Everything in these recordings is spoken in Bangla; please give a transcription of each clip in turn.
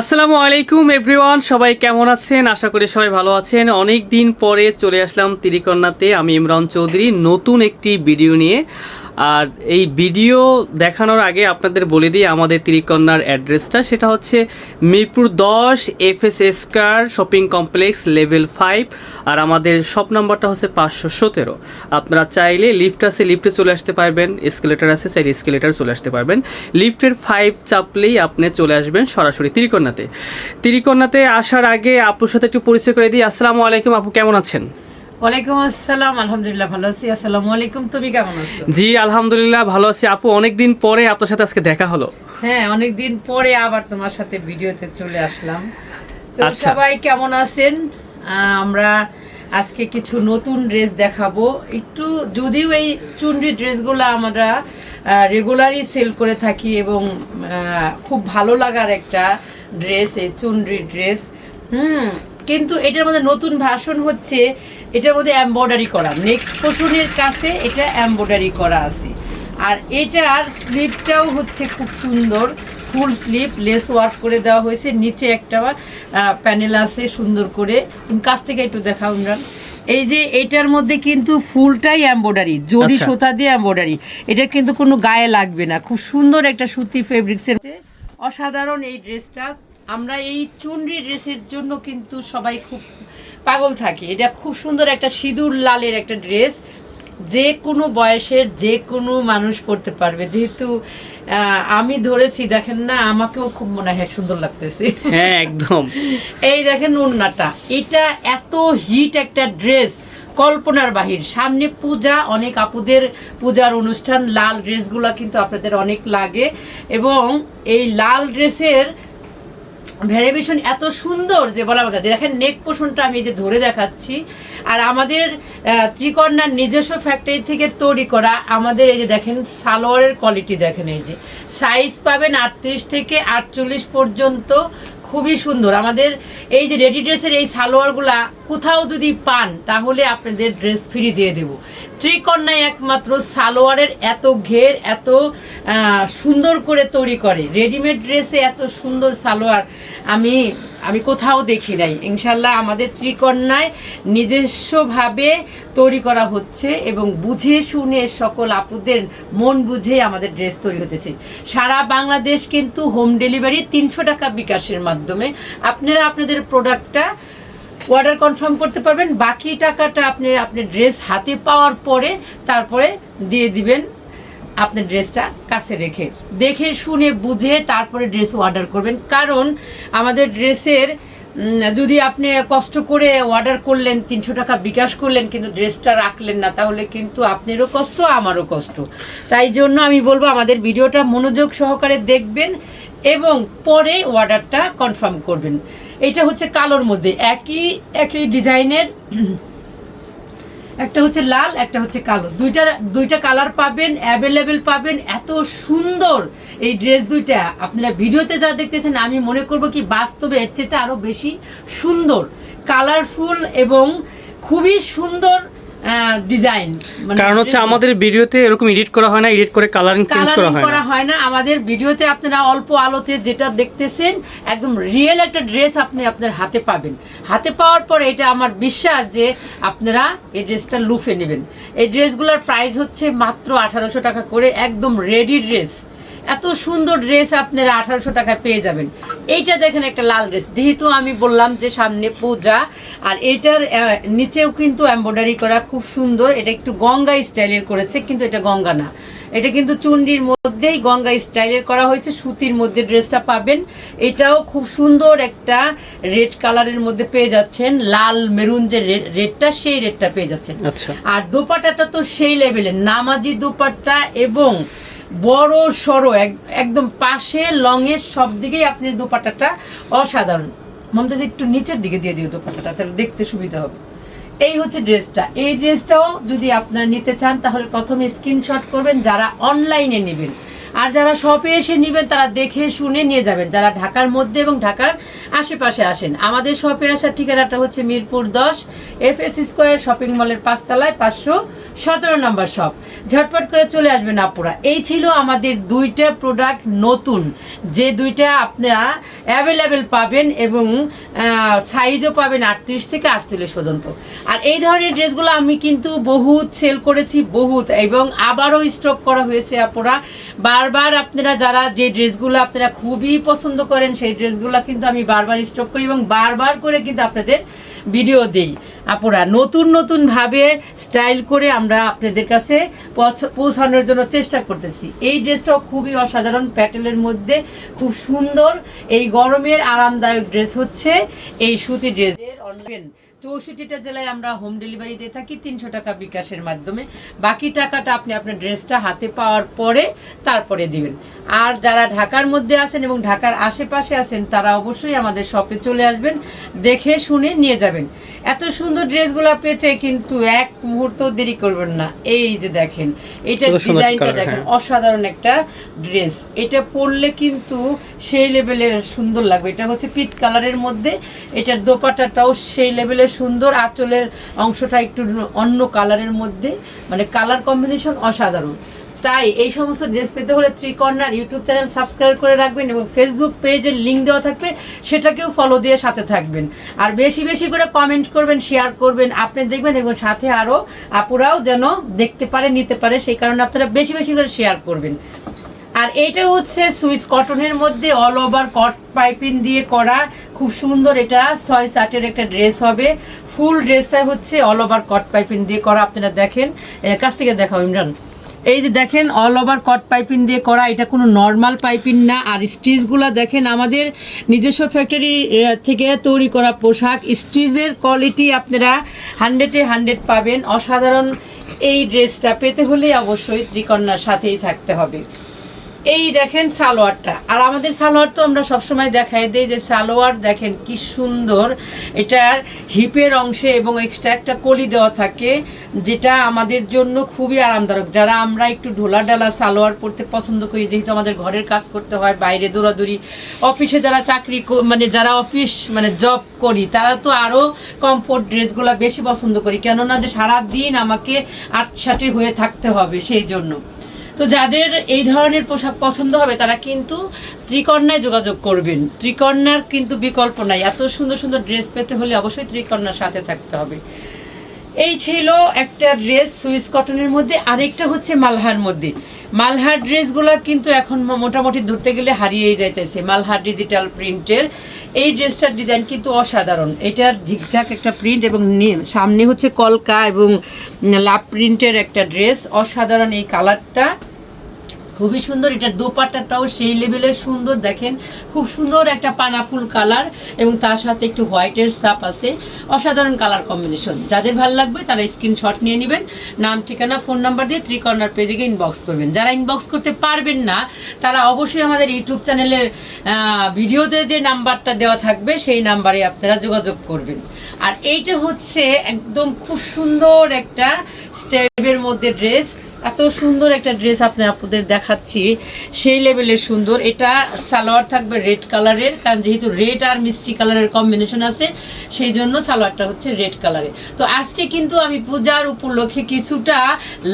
আসসালামু আলাইকুম এভরিওয়ান সবাই কেমন আছেন? আশা করি সবাই ভালো আছেন। অনেক দিন পরে চলে আসলাম তিরিকন্যাতে আমি ইমরান চৌধুরী। নতুন একটি ভিডিও নিয়ে। আর এই ভিডিও দেখানোর আগে আপনাদের বলে দিই আমাদের তিরিকন্যার অ্যাড্রেসটা। সেটা হচ্ছে মিরপুর দশ এফ এস এসকার শপিং কমপ্লেক্স লেভেল ফাইভ। আর আমাদের শপ নাম্বারটা হচ্ছে পাঁচশো সতেরো। আপনারা চাইলে লিফট আছে, লিফটে চলে আসতে পারবেন। এসকেলেটার আছে চাইলে এসকেলেটার চলে আসতে পারবেন। লিফটের ফাইভ চাপলেই আপনি চলে আসবেন সরাসরি তিরিকন্যাতে তিরিকন্যাতে আসার আগে আপুর সাথে একটু পরিচয় করে দিই। আসসালামু আলাইকুম আপু কেমন আছেন? ওয়ালাইকুম আসসালাম আলহামদুলিল্লাহ ভালো আছি। আসসালামু আলাইকুম তুমি কেমন আছো? জি আলহামদুলিল্লাহ ভালো আছি। আপু অনেক দিন পরে আপনার সাথে আজকে দেখা হলো। হ্যাঁ অনেকদিন পরে আবার তোমার সাথে ভিডিওতে চলে আসলাম। তো আচ্ছা। সবাই কেমন আছেন? আমরা আজকে কিছু নতুন ড্রেস দেখাবো। একটু যদিও এই চুনরি ড্রেসগুলো আমরা রেগুলারই সেল করে থাকি এবং খুব ভালো লাগার একটা ড্রেস এই চুনরি ড্রেস হুম কিন্তু এটার মধ্যে নতুন ভাষণ হচ্ছে এটার মধ্যে এমব্রয়ডারি করা। নেক পোষণের কাছে এটা এমব্রয়ডারি করা আছে। আর এটার স্লিপটাও হচ্ছে খুব সুন্দর ফুল স্লিপ লেস ওয়ার্ক করে দেওয়া হয়েছে। নিচে একটা প্যানেল আছে সুন্দর করে। তুমি কাছ থেকে একটু দেখাও ইমরান। এই যে এটার মধ্যে কিন্তু ফুলটাই এমব্রয়ডারি জরি আচ্ছা। সুতা দিয়ে এমব্রয়ডারি এটা কিন্তু কোনো গায়ে লাগবে না। খুব সুন্দর একটা সুতি ফেব্রিক্সের অসাধারণ এই ড্রেসটা। আমরা এই চুনরি ড্রেসের জন্য কিন্তু সবাই খুব পাগল থাকি। এটা খুব সুন্দর একটা সিঁদুর লালের একটা ড্রেস। যে কোনো বয়সের যে কোনো মানুষ পড়তে পারবে। যেহেতু আমি ধরেছি দেখেন না আমাকেও খুব মনে হয় সুন্দর লাগতেছে। হ্যাঁ একদম। এই দেখেন ওড়নাটা। এটা এত হিট একটা ড্রেস। কল্পনার বাহির। সামনে পূজা, অনেক আপুদের পূজার অনুষ্ঠান, লাল ড্রেসগুলো কিন্তু আপনাদের অনেক লাগে। এবং এই লাল ড্রেসের ভ্যারিয়েশন এত সুন্দর যে বলা কথা দেখেন, নেক পোষণটা আমি যে ধরে দেখাচ্ছি। আর আমাদের ত্রিকর্ণার নিজস্ব ফ্যাক্টরি থেকে তৈরি করা আমাদের এই যে দেখেন, সালোয়ারের কোয়ালিটি দেখেন এই যে। সাইজ পাবেন আটত্রিশ থেকে আটচল্লিশ পর্যন্ত। খুবই সুন্দর। আমাদের এই যে রেডি ড্রেসের এই সালোয়ারগুলা কোথাও যদি পান, তাহলে আপনাদের ড্রেস ফ্রি দিয়ে দেব। ত্রিকন্যায় একমাত্র সালোয়ারের এত ঘের, এত সুন্দর করে তৈরি করে। রেডিমেড ড্রেসে এত সুন্দর সালোয়ার আমি আমি কোথাও দেখি নাই। ইনশাল্লাহ আমাদের ত্রিকন্যায় নিজস্বভাবে তৈরি করা হচ্ছে এবং বুঝে শুনে সকল আপুদের মন বুঝে আমাদের ড্রেস তৈরি হতেছে। সারা বাংলাদেশ কিন্তু হোম ডেলিভারি তিনশো টাকা বিকাশের মাধ্যমে। আপনারা আপনাদের প্রোডাক্টটা অর্ডার কনফার্ম করতে পারবেন। বাকি টাকাটা আপনি আপনার ড্রেস হাতে পাওয়ার পরে তারপরে দিয়ে দিবেন। আপনার ড্রেসটা কাছে রেখে। দেখে, শুনে, বুঝে তারপরে ড্রেস অর্ডার করবেন। কারণ আমাদের ড্রেসের যদি আপনি কষ্ট করে অর্ডার করলেন, তিনশো টাকা বিকাশ করলেন, কিন্তু ড্রেসটা রাখলেন না, তাহলে কিন্তু আপনারও কষ্ট, আমারও কষ্ট। তাই জন্য আমি বলব, আমাদের ভিডিওটা মনোযোগ সহকারে দেখবেন এবং পরে অর্ডারটা কনফার্ম করবেন। এটা হচ্ছে কালোর মধ্যে। একই একই ডিজাইনের একটা হচ্ছে লাল, একটা হচ্ছে কালো। দুইটা দুইটা কালার পাবেন অ্যাভেলেবেল পাবেন। এত সুন্দর এই ড্রেস দুইটা। আপনারা ভিডিওতে যা দেখতেছেন, আমি মনে করব কি বাস্তবে এর চেয়ে আরও বেশি সুন্দর কালারফুল এবং খুবই সুন্দর ডিজাইন কারণ হচ্ছে আমাদের ভিডিওতে এরকম এডিট করা হয় না এডিট করে কালারিং চেঞ্জ করা হয় করা হয় না। আমাদের ভিডিওতে আপনারা অল্প আলোতে যেটা দেখতেছেন একদম রিয়েল একটা ড্রেস আপনি আপনার হাতে পাবেন। হাতে পাওয়ার পরে এটা আমার বিশ্বাস যে আপনারা এই ড্রেসটা লুফে নেবেন। এই ড্রেসগুলোর প্রাইস হচ্ছে মাত্র আঠারোশো টাকা করে একদম রেডি ড্রেস এত সুন্দর ড্রেস আপনারা আঠারোশো টাকায় পেয়ে যাবেন। এইটা দেখেন একটা লাল ড্রেস যেহেতু আমি বললাম যে সামনে পূজা আর এটার নিচেও কিন্তু এমব্রয়ডারি করা খুব সুন্দর। এটা একটু গঙ্গা স্টাইলের করেছে কিন্তু এটা গঙ্গা না। এটা কিন্তু চুন্ডির মধ্যেই গঙ্গা স্টাইলের করা হয়েছে। সুতির মধ্যে ড্রেসটা পাবেন। এটাও খুব সুন্দর একটা রেড কালারের মধ্যে পেয়ে যাচ্ছেন। লাল মেরুন যে রেডটা সেই রেডটা পেয়ে যাচ্ছেন। আচ্ছা। আর দোপাট্টাটা তো সেই লেভেলের নামাজি দোপাট্টা এবং বড় সড়ো একদম পাশে লংয়ের সব দিকেই আপনি দোপাট্টাটা অসাধারণ। মমতাজ, একটু নিচের দিকে দিয়ে দিও দোপাট্টাটা তাহলে দেখতে সুবিধা হবে। এই হচ্ছে ড্রেসটা। এই ড্রেসটাও যদি আপনারা নিতে চান, তাহলে প্রথমে স্ক্রিনশট করবেন, যারা অনলাইনে নেবেন। আর যারা শপে এসে নেবেন, তারা দেখে শুনে নিয়ে যাবেন। যারা ঢাকার মধ্যে এবং ঢাকার আশেপাশে আসেন। আমাদের শপে আসার ঠিকানাটা হচ্ছে মিরপুর দশ এফ এস স্কোয়ার শপিং মলের পাঁচতলায় পাঁচশো সতেরো নম্বর শপ ঝটপট করে চলে আসবেন আপুরা। এই ছিল আমাদের দুইটা প্রোডাক্ট নতুন। যে দুইটা আপনারা অ্যাভেলেবেল পাবেন এবং সাইজও পাবেন আটত্রিশ থেকে আটচল্লিশ পর্যন্ত। আর এই ধরনের ড্রেসগুলো আমি কিন্তু বহুত সেল করেছি, বহুত। এবং আবারও স্টক করা হয়েছে আপুরা। বারবার আপনারা যারা যে ড্রেসগুলো আপনারা খুবই পছন্দ করেন, সেই ড্রেসগুলো কিন্তু আমি বারবার স্টক করি এবং বারবার করে কিন্তু আপনাদের ভিডিও দেই। আপুরা, নতুন নতুন ভাবে স্টাইল করে আমরা আপনাদের কাছে পৌঁছ- পৌঁছানোর জন্য চেষ্টা করতেছি। এই ড্রেসটাও খুবই অসাধারণ প্যাটেলের মধ্যে খুব সুন্দর। এই গরমের আরামদায়ক ড্রেস হচ্ছে এই সুতি ড্রেসের অনলাইন চৌষট্টিটা জেলায় আমরা হোম ডেলিভারি দিয়ে থাকি তিনশো টাকা বিকাশের মাধ্যমে। বাকি টাকাটা আপনি আপনার ড্রেসটা হাতে পাওয়ার পরে তারপরে দিবেন। আর যারা ঢাকার মধ্যে আছেন এবং ঢাকার আশেপাশে আছেন তারা অবশ্যই আমাদের শপে চলে আসবেন দেখে শুনে নিয়ে যাবেন। এত সুন্দর ড্রেসগুলো পেতে কিন্তু এক মুহূর্ত দেরি করবেন না। এই যে দেখেন এটা ডিজাইনটা দেখেন হ্যাঁ। অসাধারণ একটা ড্রেস এটা পরলে কিন্তু সেই লেভেলের সুন্দর লাগবে। এটা হচ্ছে পিট কালারের মধ্যে এটার দোপাটাটাও সেই লেভেলের সুন্দর আঁচলের অংশটা একটু অন্য কালারের মধ্যে। মানে কালার কম্বিনেশন অসাধারণ। তাই এই সমস্ত ড্রেস পেতে হলে three corner YouTube channel subscribe করে রাখবেন এবং ফেসবুক পেজের লিঙ্ক দেওয়া থাকবে সেটাকেও ফলো দিয়ে সাথে থাকবেন। আর বেশি বেশি করে কমেন্ট করবেন শেয়ার করবেন, আপনি দেখবেন এবং সাথে আরও আপুরাও যেন দেখতে পারে, নিতে পারে, সেই কারণে আপনারা বেশি বেশি করে শেয়ার করবেন। আর এটা হচ্ছে সুইচ কটনের মধ্যে অল ওভার কট পাইপিং দিয়ে করা। খুব সুন্দর এটা, ছয় সাটের একটা ড্রেস হবে। ফুল ড্রেসটা হচ্ছে অল ওভার কট পাইপিং দিয়ে করা, আপনারা দেখেন। কাছ থেকে দেখাও, ইমরান। এই যে দেখেন অল ওভার কট পাইপিং দিয়ে করা, এটা কোনো নর্মাল পাইপিং না। আর স্টিচগুলো দেখেন, আমাদের নিজস্ব ফ্যাক্টরি থেকে তৈরি করা পোশাক। স্টিচের কোয়ালিটি আপনারা হান্ড্রেডে হান্ড্রেড পাবেন। অসাধারণ এই ড্রেসটা পেতে হলে অবশ্যই ত্রিকন্যার সাথেই থাকতে হবে। এই দেখেন সালোয়ারটা। আর আমাদের সালোয়ার তো আমরা সবসময় দেখাই দিই যে সালোয়ার দেখেন কি সুন্দর। এটার হিপের অংশে এবং এক্সট্রা একটা কলি দেওয়া থাকে, যেটা আমাদের জন্য খুবই আরামদায়ক। যারা আমরা একটু ঢোলা ডালা সালোয়ার পরতে পছন্দ করি, যেহেতু আমাদের ঘরের কাজ করতে হয়, বাইরে দৌড়াদৌড়ি, অফিসে যারা চাকরি মানে যারা অফিস মানে জব করি, তারা তো আরও কমফোর্ট ড্রেসগুলো বেশি পছন্দ করি। কেননা যে সারা দিন আমাকে আটসাটে হয়ে থাকতে হবে সেই জন্য। তো যাদের এই ধরনের পোশাক পছন্দ হবে, তারা কিন্তু ত্রিকর্ণায় যোগাযোগ করবেন। ত্রিকর্ণার কিন্তু বিকল্প নাই। এত সুন্দর সুন্দর ড্রেস পেতে হলে অবশ্যই ত্রিকর্ণার সাথে থাকতে হবে। এই ছিল একটা ড্রেস সুইস কটনের মধ্যে, আরেকটা হচ্ছে মালহার মধ্যে। মালহার ড্রেসগুলো কিন্তু এখন মোটামুটি ধরতে গেলে হারিয়েই যাইতেছে। মালহার ডিজিটাল প্রিন্টের এই ড্রেসটার ডিজাইন কিন্তু অসাধারণ। এটার ঝিকঝাক একটা প্রিন্ট এবং সামনে হচ্ছে কলকা এবং লাভ প্রিন্টের একটা ড্রেস অসাধারণ এই কালারটা খুবই সুন্দর। এটার দোপাট্টাটাও সেই লেভেলের সুন্দর, দেখেন। খুব সুন্দর একটা পানাফুল কালার এবং তার সাথে একটু হোয়াইটের সাপ আছে। অসাধারণ কালার কম্বিনেশন। যাদের ভালো লাগবে তারা স্ক্রিনশট নিয়ে নেবেন। নাম, ঠিকানা, ফোন নাম্বার দিয়ে থ্রি কর্নার পেজে গিয়ে ইনবক্স করবেন। যারা ইনবক্স করতে পারবেন না, তারা অবশ্যই আমাদের ইউটিউব চ্যানেলের ভিডিওতে যে নাম্বারটা দেওয়া থাকবে, সেই নাম্বারে আপনারা যোগাযোগ করবেন। আর এইটা হচ্ছে একদম খুব সুন্দর একটা স্টেপের মধ্যে ড্রেস এত সুন্দর একটা ড্রেস আপনি আপনাদের দেখাচ্ছি। সেই লেভেলের সুন্দর। এটা সালোয়ার থাকবে রেড কালারের, কারণ যেহেতু রেড আর মিষ্টি কালারের কম্বিনেশন আছে, সেই জন্য সালোয়ারটা হচ্ছে রেড কালারে। তো আজকে কিন্তু আমি পূজার উপলক্ষে কিছুটা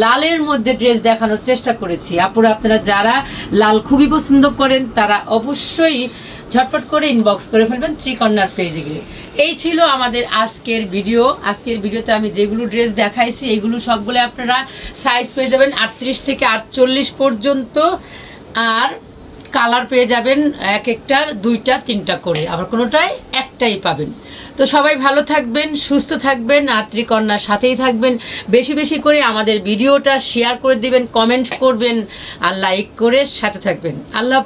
লালের মধ্যে ড্রেস দেখানোর চেষ্টা করেছি। আপুরা, আপনারা যারা লাল খুবই পছন্দ করেন, তারা অবশ্যই ঝটপট করে ইনবক্স করে ফেলবেন থ্রি কর্নার পেজে গিয়ে। এই ছিল আমাদের আজকের ভিডিও আজকের ভিডিওতে আমি যেগুলো ড্রেস দেখাইছি, এগুলো সবগুলো আপনারা সাইজ পেয়ে যাবেন আটত্রিশ থেকে আটচল্লিশ পর্যন্ত। আর কালার পেয়ে যাবেন এক একটার দুইটা, তিনটা করে। আবার কোনোটাই একটাই পাবেন। তো সবাই ভালো থাকবেন, সুস্থ থাকবেন, আর ত্রিকন্যার সাথেই থাকবেন। বেশি বেশি করে আমাদের ভিডিওটা শেয়ার করে দিবেন কমেন্ট করবেন, আর লাইক করে সাথে থাকবেন। আল্লাহ